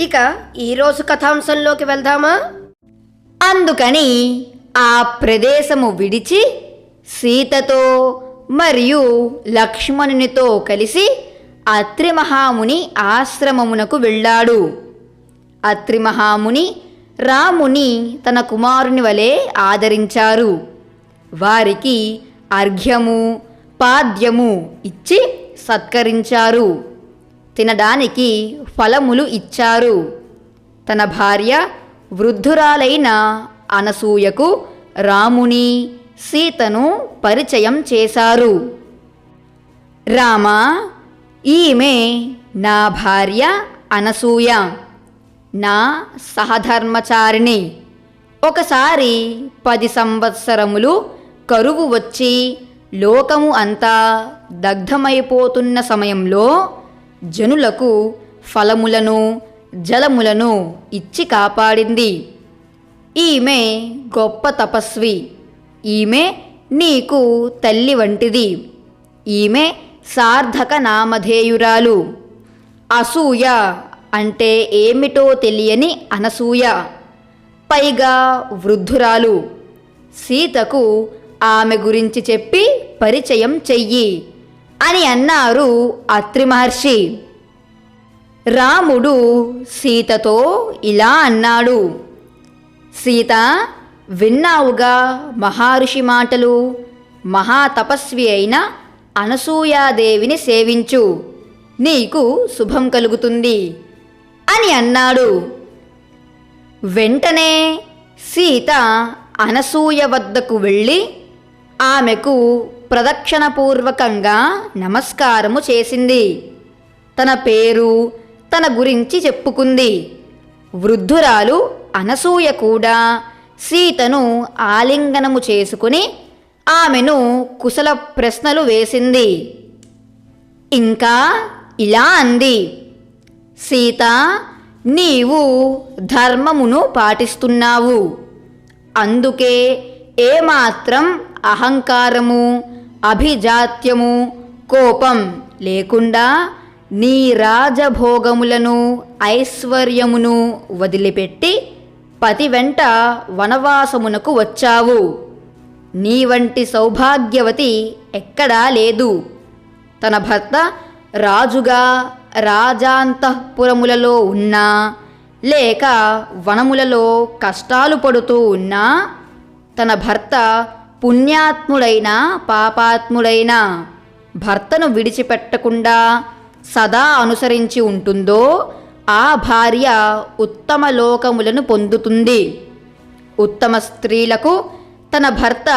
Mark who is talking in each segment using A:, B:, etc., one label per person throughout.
A: ఇక ఈరోజు కథాంశంలోకి వెళ్దామా?
B: అందుకని ఆ ప్రదేశము విడిచి సీతతో మరియు లక్ష్మణునితో కలిసి అత్రిమహాముని ఆశ్రమమునకు వెళ్ళాడు. అత్రిమహాముని రాముని తన కుమారుని వలె ఆదరించారు. వారికి అర్ఘ్యము పాద్యము ఇచ్చి సత్కరించారు. తినడానికి ఫలములు ఇచ్చారు. తన భార్య వృద్ధురాలైన అనసూయకు రాముని సీతను పరిచయం చేశారు. రామా ఈమె నా భార్య అనసూయ. నా సహధర్మచారిణి. ఒకసారి పది సంవత్సరములు కరువు వచ్చి లోకము అంతా దగ్ధమైపోతున్న సమయంలో జనులకు ఫలములను జలములను ఇచ్చి కాపాడింది. ఈమె గొప్ప తపస్వి. ఈమె నీకు తల్లి వంటిది. ఈమె సార్థక నామధేయురాలు. అసూయ అంటే ఏమిటో తెలియని అనసూయ. పైగా వృద్ధురాలు. సీతకు ఆమె గురించి చెప్పి పరిచయం చెయ్యి. అని అన్నారు అత్రి మహర్షి. రాముడు సీతతో ఇలా అన్నాడు. సీత విన్నావుగా మహర్షి మాటలు. మహాతపస్వి అయిన అనసూయాదేవిని సేవించు. నీకు శుభం కలుగుతుంది అని అన్నాడు. వెంటనే సీత అనసూయ వద్దకు వెళ్ళి ఆమెకు ప్రదక్షిణపూర్వకంగా నమస్కారము చేసింది. తన పేరు తన గురించి చెప్పుకుంది. వృద్ధురాలు అనసూయ కూడా సీతను ఆలింగనము చేసుకుని ఆమెను కుశల ప్రశ్నలు వేసింది. ఇంకా ఇలా అంది. సీత నీవు ధర్మమును పాటిస్తున్నావు. అందుకే ఏమాత్రం అహంకారము అభిజాత్యము కోపం లేకుండా నీ రాజభోగములను ఐశ్వర్యమును వదిలిపెట్టి పతి వెంట వనవాసమునకు వచ్చావు. నీ వంటి సౌభాగ్యవతి ఎక్కడా లేదు. తన భర్త రాజుగా రాజాంతఃపురములలో ఉన్నా లేక వనములలో కష్టాలు పడుతూ ఉన్నా తన భర్త పుణ్యాత్ముడైన పాపాత్ముడైన భర్తను విడిచిపెట్టకుండా సదా అనుసరించి ఉంటుందో ఆ భార్య ఉత్తమ లోకములను పొందుతుంది. ఉత్తమ స్త్రీలకు తన భర్త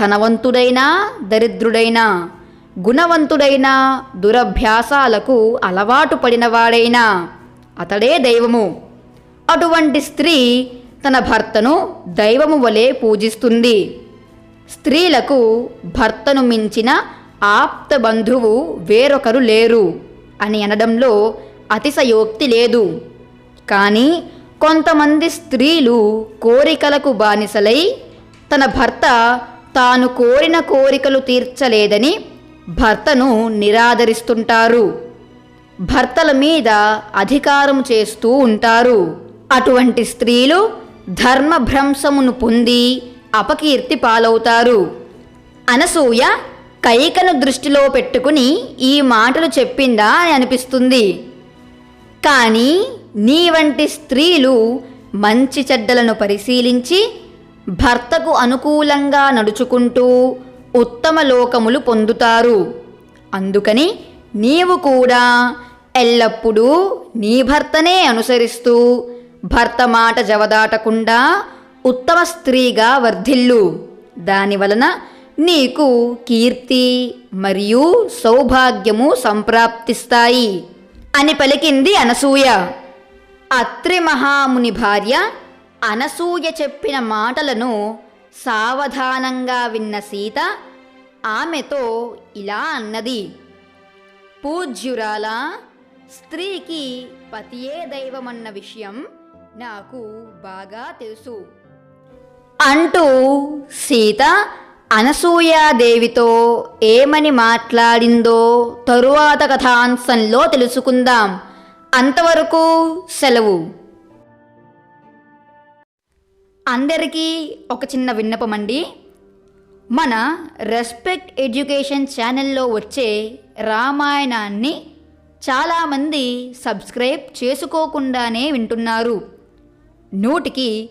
B: ధనవంతుడైనా దరిద్రుడైనా గుణవంతుడైన దురభ్యాసాలకు అలవాటు పడినవాడైనా అతడే దైవము. అటువంటి స్త్రీ తన భర్తను దైవము వలె పూజిస్తుంది. స్త్రీలకు భర్తను మించిన ఆప్త బంధువు వేరొకరు లేరు అని అనడంలో అతిశయోక్తి లేదు. కానీ కొంతమంది స్త్రీలు కోరికలకు బానిసలై తన భర్త తాను కోరిన కోరికలు తీర్చలేదని భర్తను నిరాదరిస్తుంటారు. భర్తల మీద అధికారం చేస్తూ ఉంటారు. అటువంటి స్త్రీలు ధర్మభ్రంశమును పొంది అపకీర్తి పాలవుతారు. అనసూయ కైకను దృష్టిలో పెట్టుకుని ఈ మాటలు చెప్పిందా అని అనిపిస్తుంది. కానీ నీ వంటి స్త్రీలు మంచి చెడ్డలను పరిశీలించి భర్తకు అనుకూలంగా నడుచుకుంటూ ఉత్తమ లోకములు పొందుతారు. అందుకని నీవు కూడా ఎల్లప్పుడూ నీ భర్తనే అనుసరిస్తూ భర్త మాట జవదాటకుండా ఉత్తమ స్త్రీగా వర్ధిల్లు. దానివలన నీకు కీర్తి మరియు సౌభాగ్యము సంప్రాప్తిస్తాయి అని పలికింది అనసూయ. అత్రి మహాముని భార్య అనసూయ చెప్పిన మాటలను సావధానంగా విన్న సీత ఆమెతో ఇలా అన్నది. పూజ్యురాల స్త్రీకి పతియే దైవమన్న విషయం నాకు బాగా తెలుసు. అంటూ సీత అనసూయాదేవితో ఏమని మాట్లాడిందో తరువాత కథాంశంలో తెలుసుకుందాం. అంతవరకు సెలవు. అందరికీ ఒక చిన్న విన్నపం అండి మన రెస్పెక్ట్ ఎడ్యుకేషన్ ఛానల్లో వచ్చే రామాయణాన్ని చాలామంది సబ్స్క్రైబ్ చేసుకోకుండానే వింటున్నారు. నూటికి